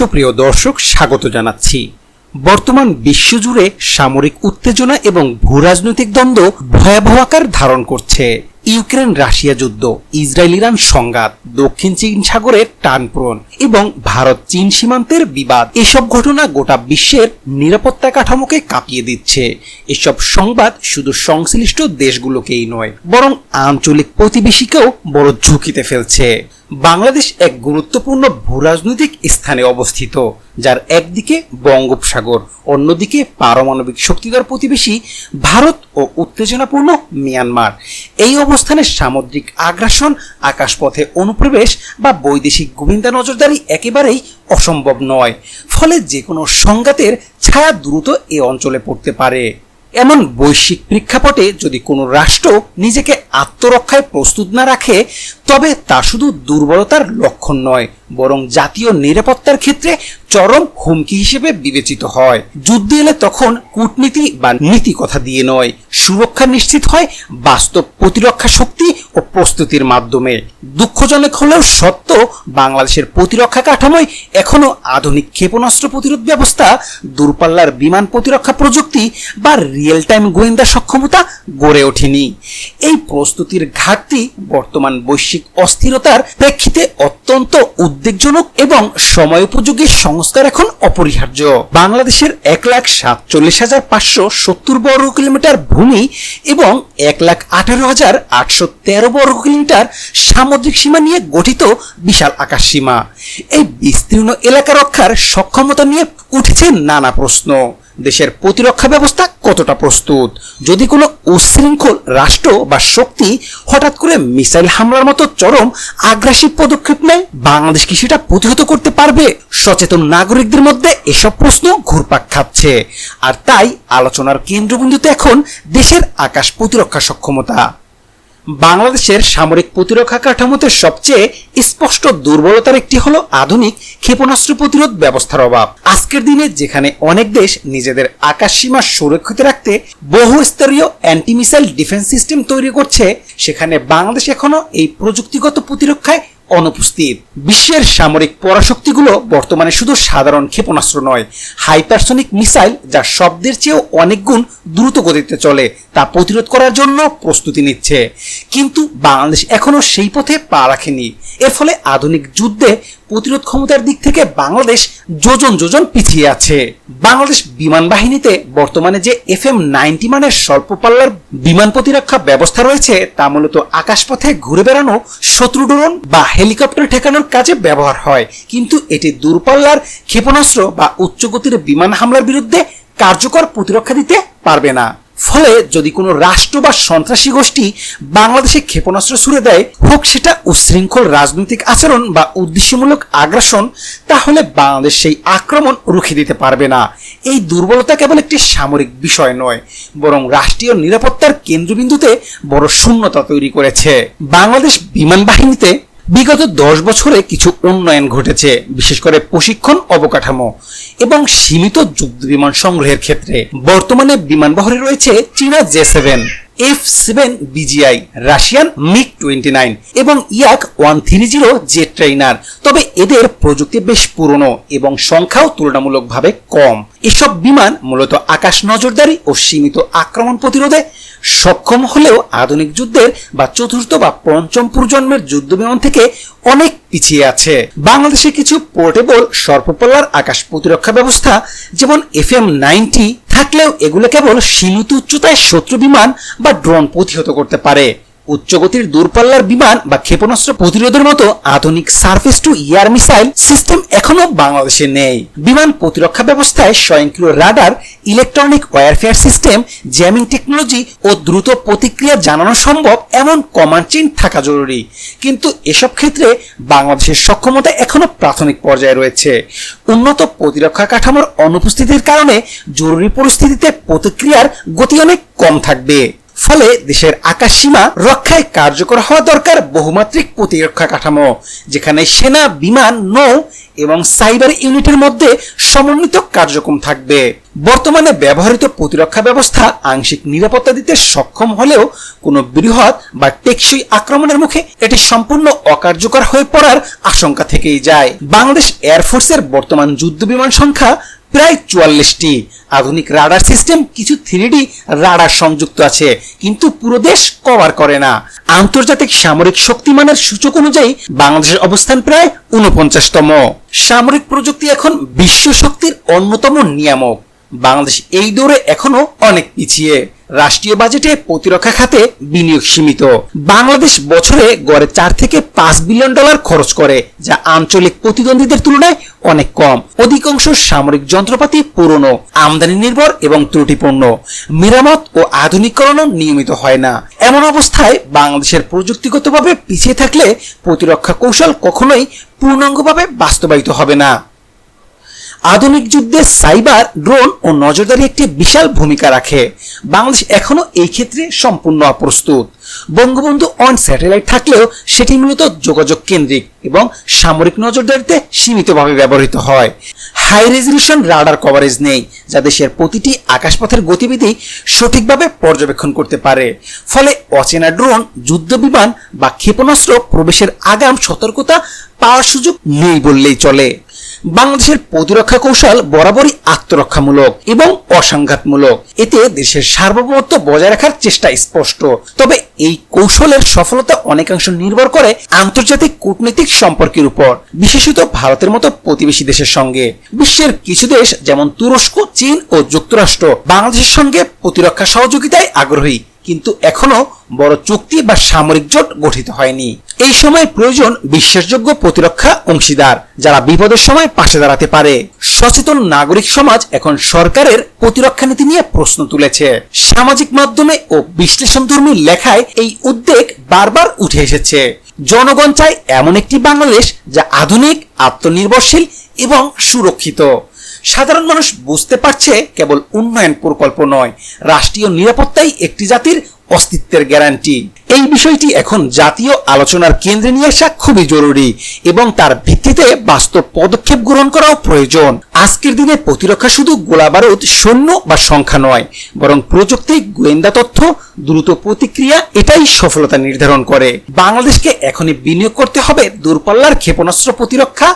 সুপ্রিয় দর্শক, স্বাগত জানাচ্ছি। বর্তমান বিশ্বজুড়ে সামরিক উত্তেজনা এবং ভূরাজনৈতিক দ্বন্দ্ব ভয়াবহ আকার ধারণ করছে। ইউক্রেন রাশিয়া যুদ্ধ, ইসরায়েল ইরান সংঘাত, দক্ষিণ চীন সাগরের টানপূরণ এবং ভারত চীন সীমান্তের বিবাদ, এসব ঘটনা গোটা বিশ্বের নিরাপত্তা কাঠামোকে কাঁপিয়ে দিচ্ছে। এসব সংবাদ শুধু সংশ্লিষ্ট দেশগুলোকেই নয়, বরং আঞ্চলিক প্রতিবেশীকেও বড় ঝুঁকিতে ফেলছে। বাংলাদেশ এক গুরুত্বপূর্ণ ভূরাজনৈতিক স্থানে অবস্থিত, যার একদিকে বঙ্গোপসাগর, অন্যদিকে পারমাণবিক শক্তিধর প্রতিবেশী ভারত ও উত্তেজনাপূর্ণ মিয়ানমার। এই অবস্থানে সামুদ্রিক আগ্রাসন, আকাশপথে অনুপ্রবেশ বা বৈদেশিক গোবিন্দা নজরদারি একেবারেই অসম্ভব নয়, ফলে যে কোনো সংঘাতের ছায়া দ্রুত এ অঞ্চলে পড়তে পারে। এমন বৈশ্বিক প্রেক্ষাপটে যদি কোনো রাষ্ট্র নিজেকে আত্মরক্ষায় প্রস্তুত না রাখে, তবে তা শুধু দুর্বলতার লক্ষণ নয়, বরং জাতীয় নিরাপত্তার ক্ষেত্রে চরম হুমকি হিসেবে বিবেচিত হয়। যুদ্ধ এলে তখন কূটনীতি বা নীতি কথা দিয়ে নয় সুরক্ষা নিশ্চিত হয়, বাস্তব প্রতিরক্ষা শক্তি ও প্রস্তুতির মাধ্যমে। দুঃখজনক হলেও সত্য, বাংলাদেশের প্রতিরক্ষা কাঠামোয় এখনও আধুনিক ক্ষেপণাস্ত্র প্রতিরোধ ব্যবস্থা, দূরপাল্লার বিমান প্রতিরক্ষা প্রযুক্তি বা রিয়েল টাইম গোয়েন্দা সক্ষমতা গড়ে ওঠেনি। এই প্রস্তুতির ঘাটতি বর্তমান বৈশ্বিক অস্থিরতার প্রেক্ষিতে অত্যন্ত উদ্বেগজনক এবং সময়োপযোগী সংস্কার এখন অপরিহার্য। বাংলাদেশের এক লাখ সাতচল্লিশ হাজার পাঁচশো সত্তর বর্গ কিলোমিটার ভূমি এবং এক লাখ আঠারো হাজার আটশো তেরো বর্গ কিলোমিটার সামুদ্রিক সীমা নিয়ে গঠিত বিশাল আকাশ সীমা। এই বিস্তীর্ণ এলাকা রক্ষার সক্ষমতা নিয়ে উঠেছে নানা প্রশ্ন। দেশের প্রতিরক্ষা ব্যবস্থা কতটা প্রস্তুত? যদি কোনো উশৃঙ্খল রাষ্ট্র বা শক্তি হঠাৎ করে মিসাইল হামলার মতো চরম আগ্রাসী পদক্ষেপ নেয়, বাংলাদেশ কি সেটা প্রতিহত করতে পারবে? সচেতন নাগরিকদের মধ্যে এসব প্রশ্ন ঘুরপাক খাচ্ছে। আর তাই আলোচনার কেন্দ্রবিন্দুতে এখন দেশের আকাশ প্রতিরক্ষা সক্ষমতা। বাংলাদেশের সামরিক প্রতিরক্ষা কাঠামোতে সবচেয়ে স্পষ্ট দুর্বলতার একটি হল আধুনিক ক্ষেপণাস্ত্র প্রতিরোধ ব্যবস্থার অভাব। আজকের দিনে যেখানে অনেক দেশ নিজেদের আকাশ সীমা সুরক্ষিত রাখতে বহু স্তরীয় অ্যান্টিমিসাইল ডিফেন্স সিস্টেম তৈরি করছে, সেখানে বাংলাদেশ এখনও এই প্রযুক্তিগত প্রতিরক্ষায় অনুপস্থিত। বিশ্বের সামরিক পরাশক্তিগুলো বর্তমানে শুধু সাধারণ ক্ষেপণাস্ত্র নয়, হাইপারসনিক মিসাইল যা শব্দের চেয়েও অনেক গুণ দ্রুত গতিতে চলে, তা প্রতিরোধ করার জন্য প্রস্তুতি নিচ্ছে। কিন্তু বাংলাদেশ এখনও সেই পথে পা রাখেনি। এর ফলে আধুনিক যুদ্ধে প্রতিরোধ ক্ষমতার দিক থেকে বাংলাদেশ যোজন যোজন পিছিয়ে আছে। বাংলাদেশ বিমান বাহিনীতে বর্তমানে যে এফ এম নাইনটি মানের স্বল্প পাল্লার বিমান প্রতিরক্ষা ব্যবস্থা রয়েছে, তা মূলত আকাশপথে ঘুরে বেড়ানো শত্রু ড্রোন বা হেলিকপ্টার ঠেকানোর কাজে ব্যবহার হয়। কিন্তু এটি দূরপাল্লার ক্ষেপণাস্ত্র বা উচ্চগতির বিমান হামলার বিরুদ্ধে কার্যকর প্রতিরক্ষা দিতে পারবে না। ফলে যদি কোনো রাষ্ট্র বা সন্ত্রাসী গোষ্ঠী বাংলাদেশে ক্ষেপণাস্ত্র ছুড়ে দেয়, হোক সেটা উশৃঙ্খল রাজনৈতিক আচরণ বা উদ্দেশ্যমূলক আগ্রাসন, তাহলে বাংলাদেশ সেই আক্রমণ রুখে দিতে পারবে না। এই দুর্বলতা কেবল একটি সামরিক বিষয় নয়, বরং রাষ্ট্রীয় নিরাপত্তার কেন্দ্রবিন্দুতে বড় শূন্যতা তৈরি করেছে। বাংলাদেশ বিমান বাহিনীতে বিগত দশ বছরে কিছু উন্নয়ন ঘটেছে, বিশেষ করে প্রশিক্ষণ অবকাঠামো এবং সীমিত যুদ্ধ বিমান সংগ্রহের ক্ষেত্রে। বর্তমানে বিমানবহরে রয়েছে চীনা J seven. F seven BGI Russian MiG twenty nine এবং Yak one three zero jet trainer তবে এদের প্রযুক্তি বেশ পুরনো এবং সংখ্যাও তুলনামূলকভাবে কম। এসব বিমান মূলত আকাশ নজরদারি ও সীমিত আক্রমণ প্রতিরোধে সক্ষম হলেও আধুনিক যুদ্ধের বা চতুর্থ বা পঞ্চম প্রজন্মের যুদ্ধ বিমান থেকে অনেক পিছিয়ে আছে। বাংলাদেশে কিছু পোর্টেবল সর্পপল্লার আকাশ প্রতিরক্ষা ব্যবস্থা, যেমন এফ এম নাইনটি থাকলেও এগুলো কেবল সীমিত উচ্চতায় শত্রু বিমান বা ড্রোন প্রতিহত করতে পারে। উচ্চগতির দূরপাল্লার বিমান বা ক্ষেপণাস্ত্র প্রতিরোধের মতো আধুনিক surface to air missile system এখনও বাংলাদেশে নেই। বিমান প্রতিরক্ষা ব্যবস্থায় স্বয়ংক্রিয় radar, electronic warfare system, jamming technology ও দ্রুত প্রতিক্রিয়া জানানো সম্ভব এমন কমান্ড চেইন থাকা জরুরি। কিন্তু এসব ক্ষেত্রে বাংলাদেশের সক্ষমতা এখনও প্রাথমিক পর্যায়ে রয়েছে। উন্নত প্রতিরক্ষা কাঠামোর অনুপস্থিতির কারণে জরুরি পরিস্থিতিতে প্রতিক্রিয়ার গতি অনেক কম থাকবে। ফলে দেশের আকাশ সীমা রক্ষায় কার্যকর হওয়া দরকার বহুমাত্রিক প্রতিরক্ষা কাঠামো, যেখানে সেনা, বিমান, নৌ এবং সাইবার ইউনিটের মধ্যে সমন্বিত কার্যক্রম থাকবে। বর্তমানে ব্যবহৃত প্রতিরক্ষা ব্যবস্থা আংশিক নিরাপত্তা দিতে সক্ষম হলেও কোনো বৃহৎ বা টেকসই আক্রমণের মুখে এটি সম্পূর্ণ অকার্যকর হয়ে পড়ার আশঙ্কা থেকেই যায়। বাংলাদেশ এয়ারফোর্সের বর্তমান যুদ্ধ বিমান সংখ্যা প্রায় চুয়াল্লিশটি। আধুনিক রাডার সিস্টেম, কিছু থ্রিডি রাডার সংযুক্ত আছে, কিন্তু পুরো দেশ কভার করে না। আন্তর্জাতিক সামরিক শক্তিমানের সূচক অনুযায়ী বাংলাদেশের অবস্থান প্রায় উনপঞ্চাশতম সামরিক প্রযুক্তি এখন বিশ্ব শক্তির অন্যতম নিয়ামক। বাংলাদেশ এই দৌড়ে এখনও অনেক পিছিয়ে। রাষ্ট্রীয় বাজেটে প্রতিরক্ষা খাতে বিনিয়োগ সীমিত। বাংলাদেশ বছরে গড়ে চার থেকে পাঁচ বিলিয়ন ডলার খরচ করে, যা আঞ্চলিক প্রতিদ্বন্দ্বীদের তুলনায় অনেক কম। অধিকাংশ সামরিক যন্ত্রপাতি পুরনো, আমদানি নির্ভর এবং ত্রুটিপূর্ণ। মেরামত ও আধুনিকরণও নিয়মিত হয় না। এমন অবস্থায় বাংলাদেশের প্রযুক্তিগতভাবে পিছিয়ে থাকলে প্রতিরক্ষা কৌশল কখনোই পূর্ণাঙ্গভাবে বাস্তবায়িত হবে না। আধুনিক যুদ্ধে সাইবার, ড্রোন ও নজরদারি একটি বিশাল ভূমিকা রাখে। বাংলাদেশ এখনও এই ক্ষেত্রে সম্পূর্ণ অপ্রস্তুত। বঙ্গবন্ধু অন স্যাটেলাইট থাকলেও সেটি মূলত যোগাযোগ কেন্দ্রিক এবং সামরিক নজরদারিতে সীমিতভাবে ব্যবহৃত হয়। হাই রেজলিউশন রাডার কভারেজ নেই, যা দেশের প্রতিটি আকাশপথের গতিবিধি সঠিকভাবে পর্যবেক্ষণ করতে পারে। ফলে অচেনা ড্রোন, যুদ্ধ বিমান বা ক্ষেপণাস্ত্র প্রবেশের আগাম সতর্কতা পাওয়ার সুযোগ নেই বললেই চলে। বাংলাদেশের প্রতিরক্ষা কৌশল বরাবরই আত্মরক্ষামূলক এবং অসংঘাতমূলক। এতে দেশের সার্বভৌমত্ব বজায় রাখার চেষ্টা স্পষ্ট। তবে এই কৌশলের সফলতা অনেকাংশ নির্ভর করে আন্তর্জাতিক কূটনৈতিক সম্পর্কের উপর, বিশেষত ভারতের মতো প্রতিবেশী দেশের সঙ্গে। বিশ্বের কিছু দেশ, যেমন তুরস্ক, চীন ও যুক্তরাষ্ট্র, বাংলাদেশের সঙ্গে প্রতিরক্ষা সহযোগিতায় আগ্রহী। কিন্তু এখনও বড় চুক্তি বা সামরিক জোট গঠিত হয়নি। এই সময় প্রয়োজন বিশ্বাসযোগ্য প্রতিরক্ষা অংশীদার, যারা বিপদের সময় পাশে দাঁড়াতে পারে। সচেতন নাগরিক সমাজ এখন সরকারের প্রতিরক্ষা নীতি নিয়ে প্রশ্ন তুলেছে। সামাজিক মাধ্যমে ও বিশ্লেষণধর্মী লেখায় এই উদ্বেগ বারবার উঠে এসেছে। জনগণ চায় এমন একটি বাংলাদেশ যা আধুনিক, আত্মনির্ভরশীল এবং সুরক্ষিত। সাধারণ মানুষ বুঝতে পারছে কেবল উন্নয়ন প্রকল্প নয়, রাষ্ট্রীয় নিরাপত্তাই একটি জাতির অস্তিত্বের গ্যারান্টি। এই বিষয়টি এখন জাতীয় আলোচনার কেন্দ্রে নিয়ে আসা খুবই জরুরি এবং তার ভিত্তিতে বাস্তব পদক্ষেপ গ্রহণ করাও প্রয়োজন। আজকের দিনে প্রতিরক্ষা শুধু গোলাবারুদ সৈন্য বা সংখ্যা নয়, বরং প্রযুক্তি গোয়েন্দা তথ্য, দ্রুত প্রতিক্রিয়া, এটাই সফলতা নির্ধারণ করে। বাংলাদেশকে এখনই বিনিয়োগ করতে হবে দূরপাল্লার ক্ষেপণাস্ত্র প্রতিরক্ষা,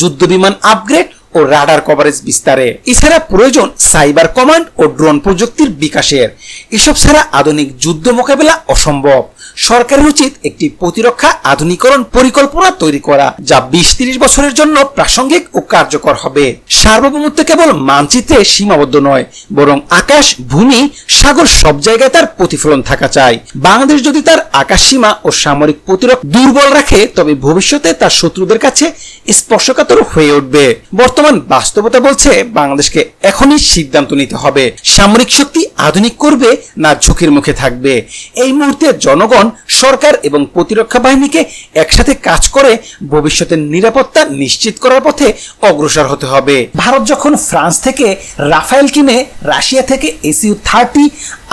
যুদ্ধ বিমান আপগ্রেড ও রাডার কভারেজ বিস্তারে। এছাড়া প্রয়োজন সাইবার কমান্ড ও ড্রোন প্রযুক্তির বিকাশের। এসব ছাড়া আধুনিক যুদ্ধ মোকাবেলা অসম্ভব। সরকারের উচিত একটি প্রতিরক্ষা আধুনিকরণ পরিকল্পনা তৈরি করা, যা বিশ তিরিশ বছরের জন্য প্রাসঙ্গিক ও কার্যকর হবে। সার্বভৌমত্ব কেবল মানচিত্রে সীমাবদ্ধ নয়, বরং আকাশ, ভূমি, সাগর সব জায়গায় তার প্রতিফলন থাকা চাই। বাংলাদেশ যদি তার আকাশ সীমা ও সামরিক প্রতিরক্ষা দুর্বল রাখে, তবে ভবিষ্যতে তার শত্রুদের কাছে স্পর্শকাতর হয়ে উঠবে। বর্তমান বাস্তবতা বলছে, বাংলাদেশকে এখনই সিদ্ধান্ত নিতে হবে। সামরিক শক্তি আধুনিক করবে না ঝুঁকির মুখে থাকবে। এই মুহূর্তে জনগণ সরকার এবং প্রতিরক্ষা বাহিনীকে একসাথে কাজ করে ভবিষ্যতের নিরাপত্তা নিশ্চিত করার পথে অগ্রসর হতে হবে। ভারত যখন ফ্রান্স থেকে রাফায়েল কিনে রাশিয়া থেকে এসিউ থার্টি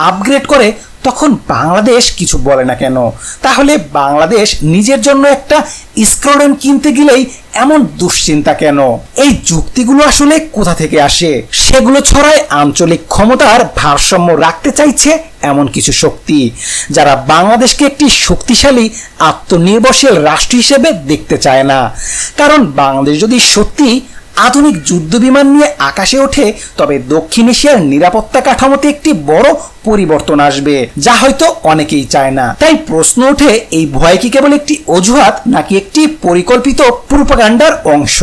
আপগ্রেড করে তখন বাংলাদেশ কিছু বলে না কেন? তাহলে বাংলাদেশ নিজের জন্য একটা স্ক্রোডেন কিনতে গেলেই এমন দুশ্চিন্তা কেন? এই যুক্তিগুলো আসলে কোথা থেকে আসে? সেগুলো ছড়ায় আঞ্চলিক ক্ষমতার ভারসাম্য রাখতে চাইছে এমন কিছু শক্তি, যারা বাংলাদেশকে একটি শক্তিশালী, আত্মনির্ভরশীল রাষ্ট্র হিসেবে দেখতে চায় না। কারণ বাংলাদেশ যদি সত্যি আধুনিক যুদ্ধ বিমান নিয়ে আকাশে ওঠে, তবে দক্ষিণ এশিয়ার নিরাপত্তা কাঠামোতে একটি বড় পরিবর্তন আসবে, যা হয়তো অনেকেই চায় না। তাই প্রশ্ন ওঠে, এই ভয় কি কেবল একটি অজুহাত, নাকি একটি পরিকল্পিত প্রোপাগান্ডার অংশ?